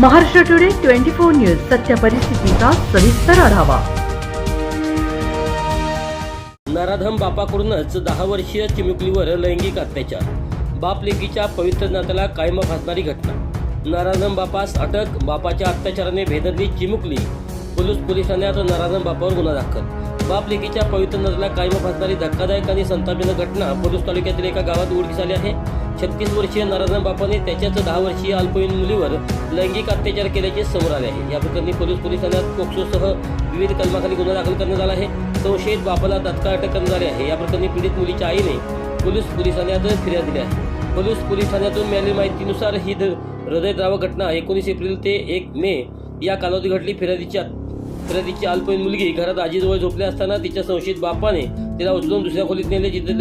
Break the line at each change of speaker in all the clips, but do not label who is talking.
Maharashtra today twenty four news सत्य परिस्थितीचा सविस्तर आढावा.
नराधम बापाकडूनच दहा वर्षीय चिमुकलीवर लैंगिक अत्याचार. बाप लेकीच्या पवित्र नात्याला कायम घातणारी घटना. नराधम बापास अटक बापाच्या अत्याचाराने भेदरली चिमुकली. पोलीस पोलीस ठाण्यात नराधम बापावर गुन्हा दाखल. बाप लेकीच्या पवित्र नात्याला कायम भासणारी धक्कादायक आणि संतापजनक घटना पोलीस तालुक्यातील एका गावात उघडकीस आली आहे. छत्तीस वर्षीय नारायण बापाने त्याच्याच दहा वर्षीय अल्पवयीन मुलीवर लैंगिक अत्याचार केल्याचे समोर आले आहे. या प्रकरणी पोलीस पोलीस ठाण्यात पोक्सोसह विविध कलमाखाली गुन्हा दाखल करण्यात आला आहे. संशयित बापाला तत्काळ अटक करण्यात आली आहे. या प्रकरणी पीडित मुलीच्या आईने पोलीस पोलीस ठाण्यात फिर्याद दिली आहे. पोलीस पोलीस ठाण्यातून मिळालेली माहितीनुसार ही हृदयद्रावक घटना एकोणीस एप्रिल ते एक मे या कालावधी घडली. फिर्यादीच्या फिर्यादीची अल्पवयीन मुलगी घरात आजीजवळ झोपल्या असताना तिच्या संशयित बापाने तिला उचलून दुसऱ्या खोलीत नेले जिथे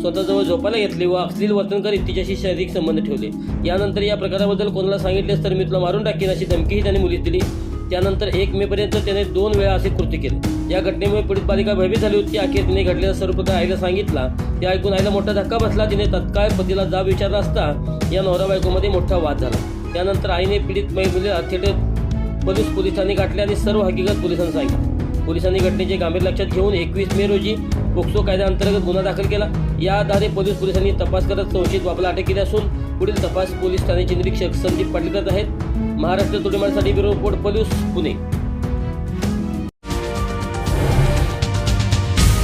स्वतःजवळ झोपायला घेतले व अश्लील वर्तन करीत तिच्याशी शारीरिक संबंध ठेवले. यानंतर या प्रकाराबद्दल कोणाला सांगितलेस तर मी तुला मारून टाकेन अशी धमकीही त्याने मुलीस दिली. त्यानंतर एक मे पर्यंत त्याने दोन वेळा असे कृत्य केले. या घटनेमुळे पीडित बालिका भयभीत झाली होती. अखेर तिने घडलेला सर्व प्रकार आईला सांगितला. ते ऐकून आईला मोठा धक्का बसला. तिने तत्काळ पतीला जाब विचारला असता या नवरा बायकोमध्ये मोठा वाद झाला. त्यानंतर आईने पीडित महिलेला थेट पोलीस पोलिसांनी गाठले आणि सर्व हकीकत पोलिसांनी सांगितली. पोलिसांनी घटनेचे गांभीर्य लक्षात घेऊन एकवीस मे रोजी पोक्सो कायद्याअंतर्गत गुन्हा दाखल केला. या आधारे पोलीस पोलिसांनी तपास करत संशयित बाबाला अटक केली असून पुढील तपास पोलीस ठाण्याचे निरीक्षक संदीप पाटील करत आहेत. महाराष्ट्र तुडीमासाठी ब्युरो रिपोर्ट पोलीस पुणे.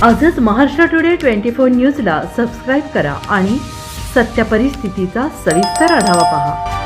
आजच महाराष्ट्र टुडे ट्वेंटी फोर न्यूजला सबस्क्राईब करा आणि सत्य परिस्थितीचा सविस्तर आढावा पहा.